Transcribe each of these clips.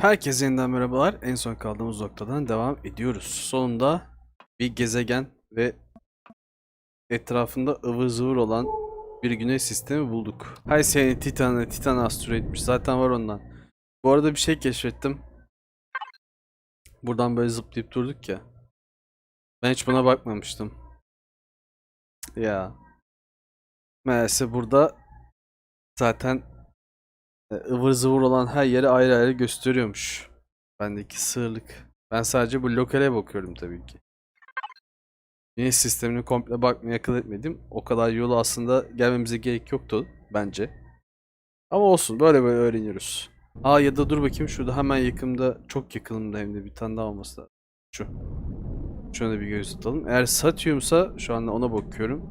Herkese yeniden merhabalar. En son kaldığımız noktadan devam ediyoruz. Sonunda bir gezegen ve etrafında ıvır zıvır olan bir güneş sistemi bulduk. Hay seni Titan'ı, Titan asteroidmiş. Zaten var ondan. Bu arada bir şey keşfettim. Buradan böyle zıplayıp durduk ya. Ben hiç buna bakmamıştım. Ya. Meğerse burada zaten ıvır zıvır olan her yeri ayrı ayrı gösteriyormuş. Bendeki sığırlık. Ben sadece bu lokale bakıyorum tabii ki. Güneş sistemini komple bakmaya akıl etmedim. O kadar yolu aslında gelmemize gerek yoktu bence. Ama olsun böyle böyle öğreniyoruz. Aa ya da dur bakayım şurada hemen yakımda çok yakınımda hem de bir tane daha olması lazım. Şu. Şuna da bir göz atalım. Eğer Satyum'sa şu anda ona bakıyorum.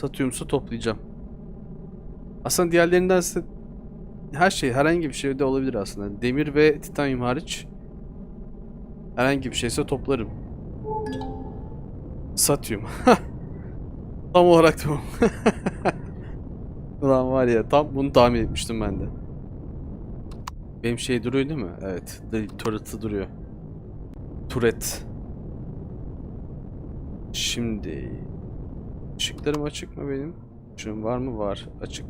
Satyum'sa toplayacağım. Aslında diğerlerinden her şey herhangi bir şey de olabilir aslında. Demir ve titanyum hariç herhangi bir şeyse toplarım. Satyum. tam olarak tamam. Ulan var ya tam bunu tahmin etmiştim ben de. Benim şey duruyor değil mi? Evet. Turret'ı duruyor. Turret. Şimdi ışıklarım açık mı benim? Şunun var mı? Var. Açık.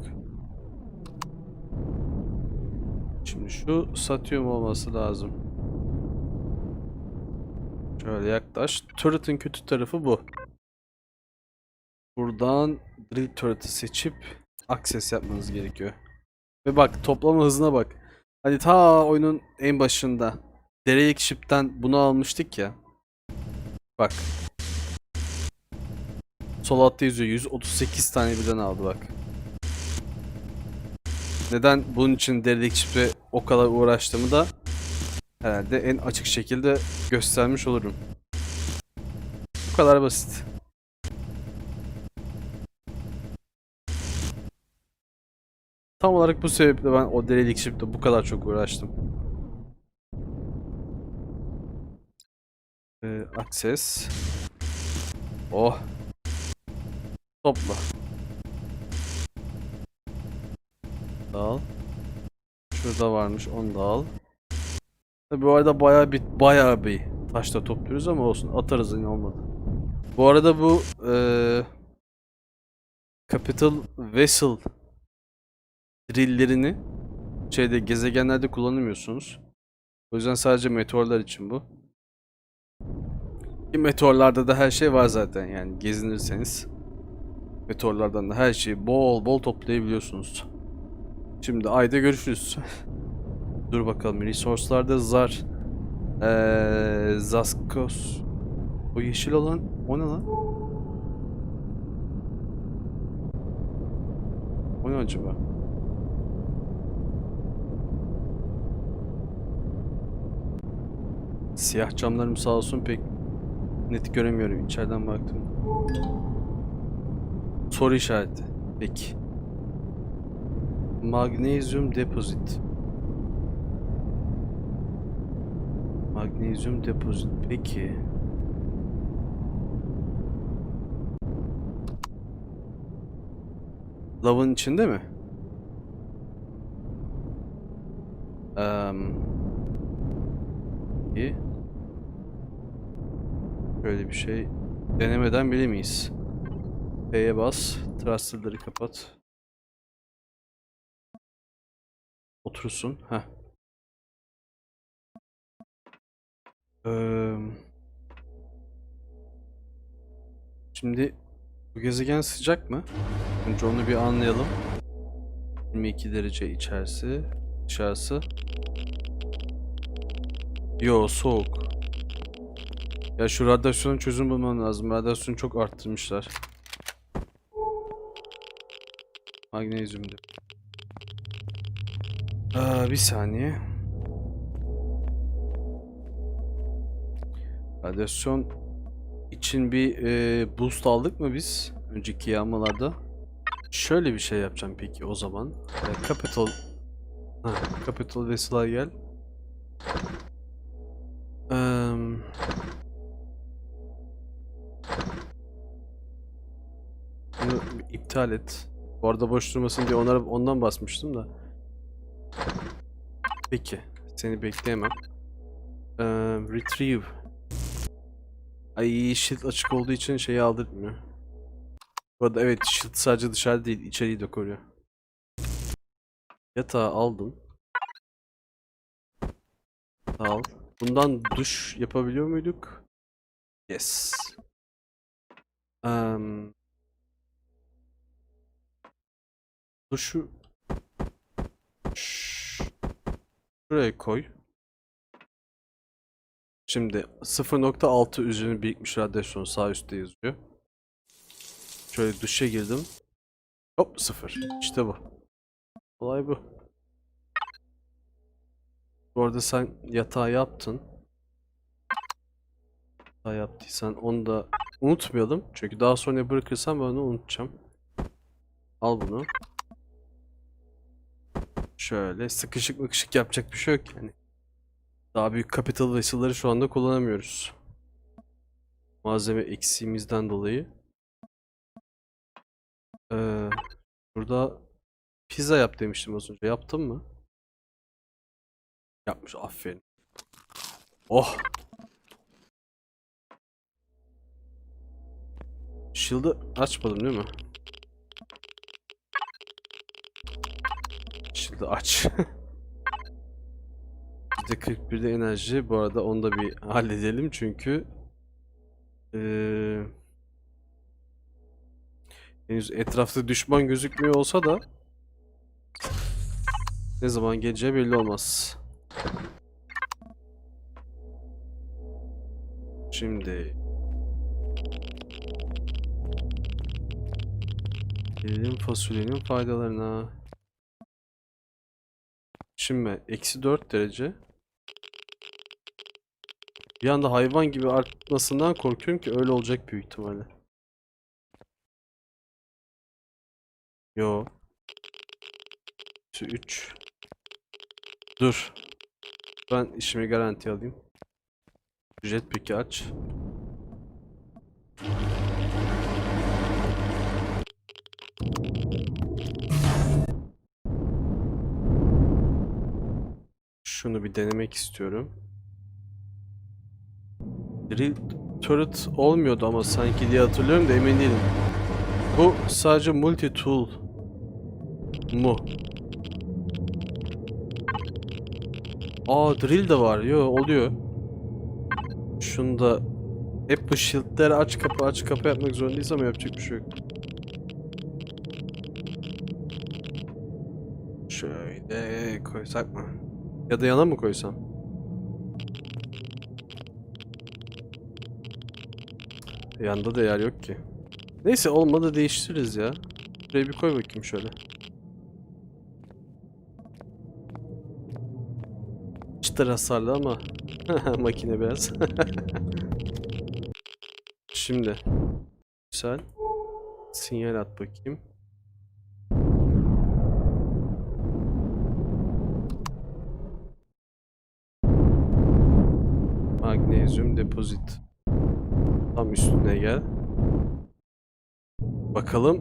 Şimdi şu Satyum olması lazım. Şöyle yaklaş. Turret'ın kötü tarafı bu. Buradan Drill Turret'ı seçip access yapmanız gerekiyor. Ve bak toplama hızına bak. Hani ta oyunun en başında Derek Ship'ten bunu almıştık ya. Bak. Sol altta yazıyor 138 tane birden aldı bak. Neden bunun için derilik çipe o kadar uğraştığımı da herhalde en açık şekilde göstermiş olurum. Bu kadar basit. Tam olarak bu sebeple ben o delilik çipte bu kadar çok uğraştım. Ee, access. Oh. Topla. Da al. Şurada varmış onu da al. Tabi bu arada bayağı bir bayağı bir taşla topluyoruz ama olsun atarız yine olmadı. Bu arada bu eee Capital Vessel drill'lerini şeyde gezegenlerde kullanamıyorsunuz. O yüzden sadece meteorlar için bu. Ki meteorlarda da her şey var zaten yani gezinirseniz meteorlardan da her şeyi bol bol toplayabiliyorsunuz. Şimdi ayda görüşürüz. Dur bakalım resource'larda zar. Ee, Zaskos. O yeşil olan o ne lan? O ne acaba? Siyah camlarım sağ olsun pek net göremiyorum içeriden baktım. Soru işareti. Peki. Magnesium deposit. Magnesium deposit. Peki. Lavın içinde mi? Eee... iyi. Böyle bir şey denemeden bilemeyiz. P'ye bas. Thruster'ları kapat. Otursun. Heh. Eee, Şimdi bu gezegen sıcak mı? Önce onu bir anlayalım. 22 derece içerisi, dışarısı. Yo soğuk. Ya şu radyasyonun çözüm bulmam lazım. Radyasyonu çok arttırmışlar. Magnezyum diyor. Aa, bir saniye. Radyasyon için bir e, boost aldık mı biz? Önceki yağmalarda. Şöyle bir şey yapacağım peki o zaman. E, Capital ha, Capital Vessel'a gel. Eee Bunu iptal et. Bu arada boş durmasın diye onlara, ondan basmıştım da. Peki. Seni bekleyemem. Ee, retrieve. Ay shield açık olduğu için şeyi aldırmıyor. Bu arada evet shield sadece dışarıda değil içeriği de koruyor. Yatağı aldım. Al. Bundan duş yapabiliyor muyduk? Yes. Em, duşu. Şuraya koy. Şimdi 0.6 üzerine birikmiş radyasyon sağ üstte yazıyor. Şöyle duşa girdim. Hop sıfır. İşte bu. Olay bu. Bu arada sen yatağı yaptın. Yatağı yaptıysan onu da unutmayalım. Çünkü daha sonra bırakırsam ben onu unutacağım. Al bunu. Şöyle sıkışık mıkışık yapacak bir şey yok yani. Daha büyük capital vessel'ları şu anda kullanamıyoruz. Malzeme eksiğimizden dolayı. Ee, burada pizza yap demiştim az önce. Yaptın mı? Yapmış. Aferin. Oh. Shield'ı açmadım değil mi? Shield'ı aç. %41'de enerji. Bu arada onu da bir halledelim çünkü eee, henüz etrafta düşman gözükmüyor olsa da ne zaman geleceği belli olmaz. Şimdi gelelim fasulyenin faydalarına. Şimdi eksi 4 derece. Bir anda hayvan gibi artmasından korkuyorum ki öyle olacak büyük ihtimalle. Yo. Eksi 3. Dur. Ben işimi garanti alayım. Jetpack'i aç. Şunu bir denemek istiyorum. Drill turret olmuyordu ama sanki diye hatırlıyorum da emin değilim. Bu sadece multi tool mu? Aa drill de var. Yo oluyor. Şunu da hep bu shield'leri aç kapı aç kapı yapmak zorundaysam yapacak bir şey yok. Şöyle koysak mı? Ya da yana mı koysam? Yanda da yer yok ki. Neyse olmadı değiştiririz ya. Şuraya bir koy bakayım şöyle. Çıtır hasarlı ama makine biraz. Şimdi güzel. Sinyal at bakayım. Magnezyum depozit. Tam üstüne gel. Bakalım.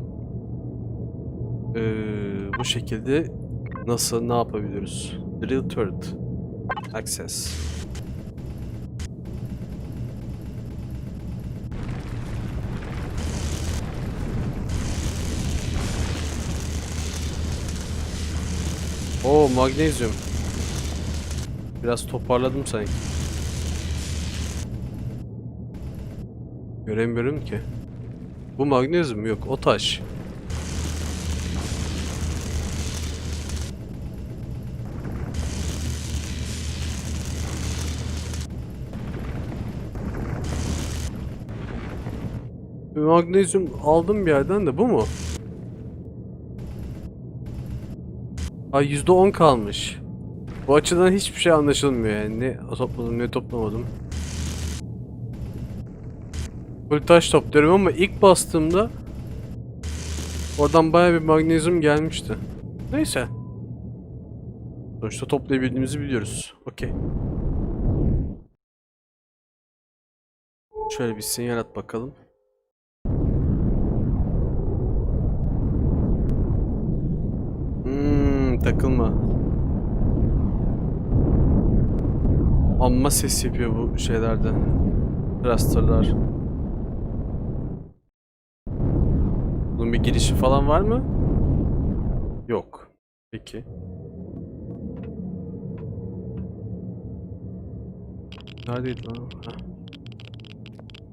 Ee, bu şekilde nasıl ne yapabiliriz? Drill turret. Access. Oo magnezyum. Biraz toparladım sanki. Göremiyorum ki. Bu magnezyum yok, o taş. Magnezyum aldım bir yerden de bu mu? Ay %10 kalmış. Bu açıdan hiçbir şey anlaşılmıyor yani. Ne topladım ne toplamadım. Full taş topluyorum ama ilk bastığımda oradan baya bir magnezyum gelmişti. Neyse. Sonuçta toplayabildiğimizi biliyoruz. Okey. Şöyle bir sinyal at bakalım. Hmm, takılma. Amma ses yapıyor bu şeylerde. Cluster'lar. Bir girişi falan var mı? Yok. Peki. Neredeydi lan?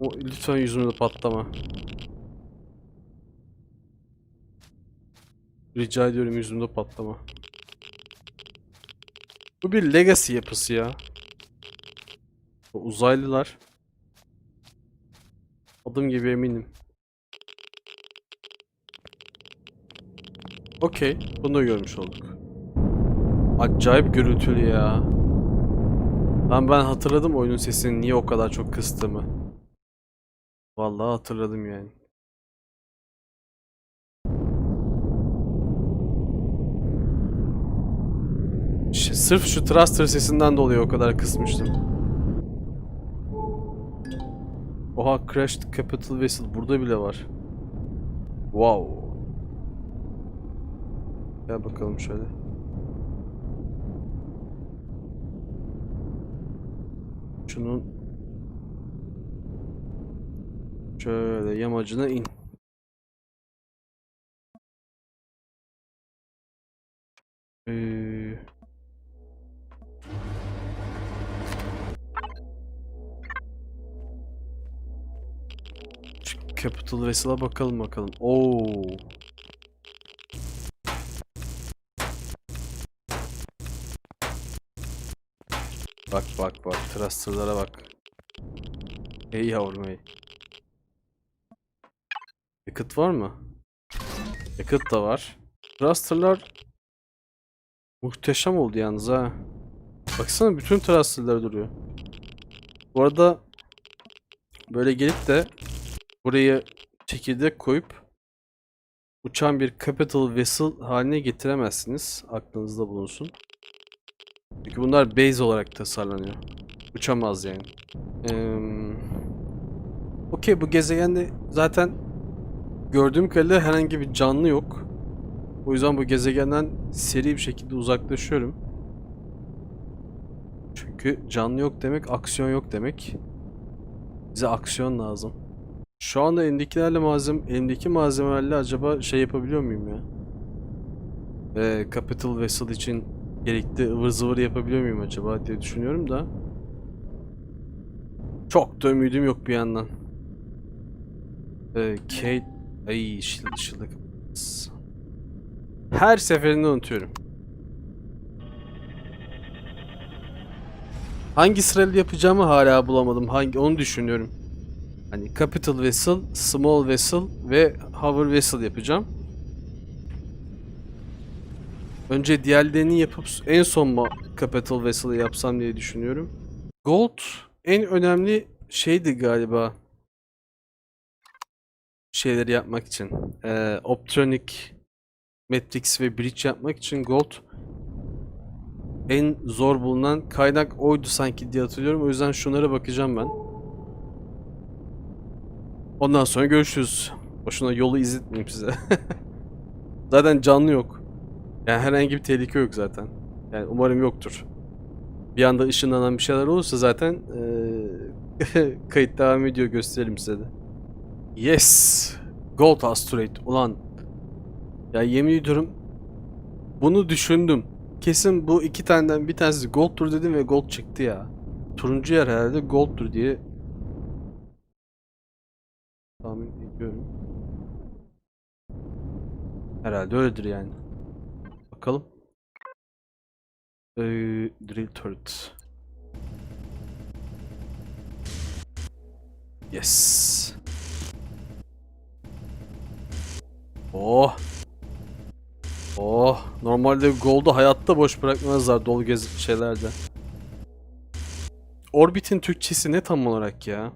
o? Lütfen yüzümde patlama. Rica ediyorum yüzümde patlama. Bu bir legacy yapısı ya. O uzaylılar. Adım gibi eminim. Okey. Bunu da görmüş olduk. Acayip gürültülü ya. Lan ben hatırladım oyunun sesini niye o kadar çok kıstığımı. Vallahi hatırladım yani. Ş- sırf şu thruster sesinden dolayı o kadar kısmıştım. Oha Crashed Capital Vessel burada bile var. Wow. Gel bakalım şöyle. Şunun şöyle yamacına in. Ee, Capital Vessel'a bakalım bakalım. Oo. Bak bak bak thruster'lara bak. Ey yavrum ey. Yakıt var mı? Yakıt da var. Thruster'lar muhteşem oldu yalnız ha. Baksana bütün thruster'lar duruyor. Bu arada böyle gelip de burayı çekirdek koyup uçan bir capital vessel haline getiremezsiniz. Aklınızda bulunsun. Çünkü bunlar base olarak tasarlanıyor. Uçamaz yani. Eee Okey bu gezegende zaten gördüğüm kadarıyla herhangi bir canlı yok. O yüzden bu gezegenden seri bir şekilde uzaklaşıyorum. Çünkü canlı yok demek aksiyon yok demek. Bize aksiyon lazım. Şu anda elimdekilerle malzeme, elimdeki malzemelerle acaba şey yapabiliyor muyum ya? Ee, Capital Vessel için gerekli ıvır zıvır yapabiliyor muyum acaba diye düşünüyorum da. Çok da ümidim yok bir yandan. Ee, Kate... Ay şıllık şıllık. Her seferinde unutuyorum. Hangi sırayla yapacağımı hala bulamadım. Hangi onu düşünüyorum. Hani Capital Vessel, Small Vessel ve Hover Vessel yapacağım. Önce diğerlerini yapıp en son mu Capital Vessel'ı yapsam diye düşünüyorum. Gold en önemli şeydi galiba. Şeyleri yapmak için. Ee, Optronic, Matrix ve Bridge yapmak için Gold en zor bulunan kaynak oydu sanki diye hatırlıyorum. O yüzden şunlara bakacağım ben. Ondan sonra görüşürüz. Boşuna yolu izletmeyeyim size. Zaten canlı yok. Yani herhangi bir tehlike yok zaten. Yani umarım yoktur. Bir anda ışınlanan bir şeyler olursa zaten eee kayıt devam ediyor gösterelim size de. Yes! Gold Asteroid. Ulan. Ya yemin ediyorum bunu düşündüm. Kesin bu iki taneden bir tanesi Gold'dur dedim ve Gold çıktı ya. Turuncu yer herhalde Gold'dur diye tahmin ediyorum. Herhalde öyledir yani. Bakalım. Ee, drill turret. Yes. Oh. Oh. Normalde Gold'u hayatta boş bırakmazlar dolu gez şeylerde. Orbit'in Türkçesi ne tam olarak ya?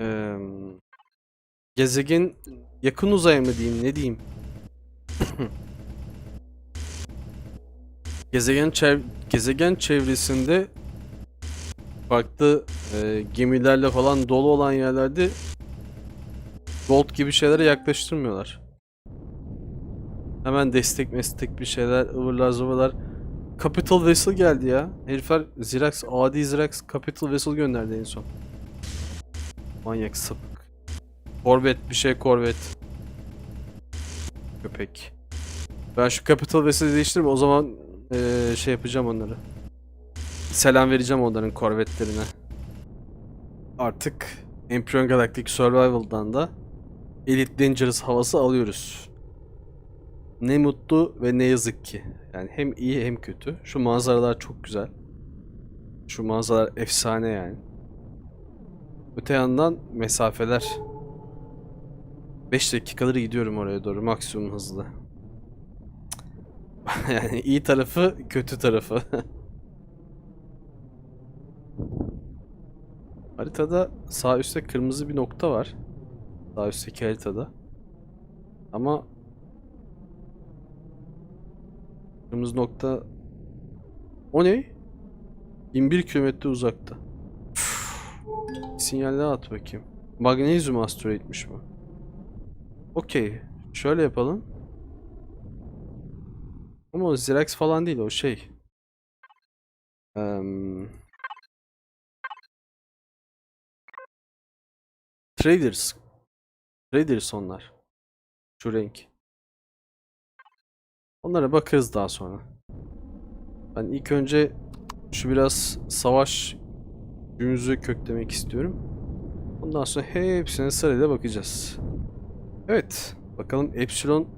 Ee, gezegen yakın uzay mı diyeyim ne diyeyim? Gezegen çev gezegen çevresinde farklı e, gemilerle falan dolu olan yerlerde gold gibi şeylere yaklaştırmıyorlar. Hemen destek meslek bir şeyler ıvırlar zıvırlar Capital Vessel geldi ya. Herifler Zirax, adi Zirax Capital Vessel gönderdi en son. Manyak sapık. Corvette bir şey Corvette. Köpek. Ben şu Capital Vessel'i değiştireyim o zaman eee, şey yapacağım onları. Selam vereceğim onların korvetlerine. Artık Empyrean Galactic Survival'dan da Elite Dangerous havası alıyoruz. Ne mutlu ve ne yazık ki. Yani hem iyi hem kötü. Şu manzaralar çok güzel. Şu manzaralar efsane yani. Öte yandan mesafeler. 5 dakikaları gidiyorum oraya doğru maksimum hızlı. yani iyi tarafı, kötü tarafı. Haritada sağ üstte kırmızı bir nokta var. Sağ üstteki haritada. Ama kırmızı nokta o ne? 1001 kilometre uzakta. Sinyaller at bakayım. Magnezyum asteroidmiş bu. Okey. Şöyle yapalım. Ama o Zirax falan değil o şey. Eee Traders. Traders onlar. Şu renk. Onlara bakarız daha sonra. Ben ilk önce şu biraz savaş gücümüzü köklemek istiyorum. Ondan sonra hepsine sırayla bakacağız. Evet. Bakalım Epsilon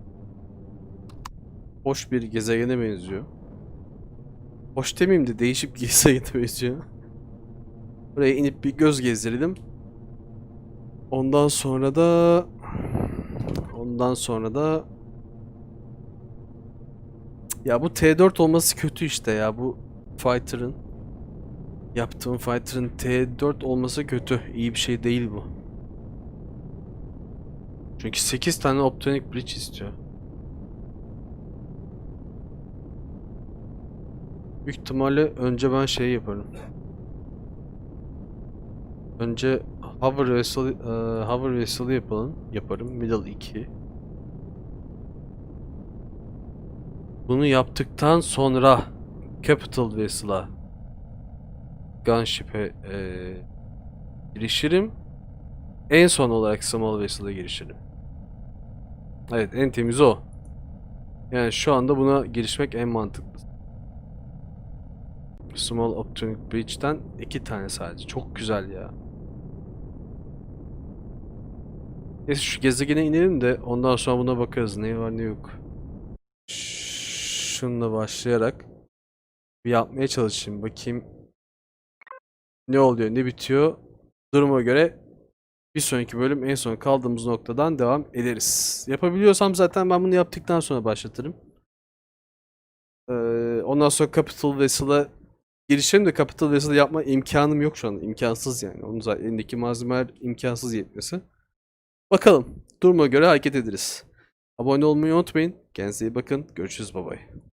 hoş bir gezegene benziyor. Hoş demeyeyim de değişik bir gezegene benziyor. Buraya inip bir göz gezdirelim. Ondan sonra da ondan sonra da ya bu T4 olması kötü işte ya bu fighter'ın yaptığım fighter'ın T4 olması kötü. İyi bir şey değil bu. Çünkü 8 tane Optronic Bridge istiyor. Büyük ihtimalle önce ben şey yaparım. Önce Hover Vessel, eee, Hover Vessel'ı yapalım. Yaparım. Middle 2. Bunu yaptıktan sonra Capital Vessel'a Gunship'e eee girişirim. En son olarak Small Vessel'a girişirim. Evet en temiz o. Yani şu anda buna girişmek en mantıklı. Small Optronic Bridge'den iki tane sadece. Çok güzel ya. Neyse şu gezegene inelim de ondan sonra buna bakarız. Ne var ne yok. Şununla başlayarak bir yapmaya çalışayım. Bakayım ne oluyor ne bitiyor. Duruma göre bir sonraki bölüm en son kaldığımız noktadan devam ederiz. Yapabiliyorsam zaten ben bunu yaptıktan sonra başlatırım. Ee, ondan sonra Capital Vessel'a girişelim de Capital Vessel yapma imkanım yok şu an. İmkansız yani. Onun zaten elindeki malzemeler imkansız yetmesi. Bakalım. Duruma göre hareket ederiz. Abone olmayı unutmayın. Kendinize iyi bakın. Görüşürüz. Bay bay.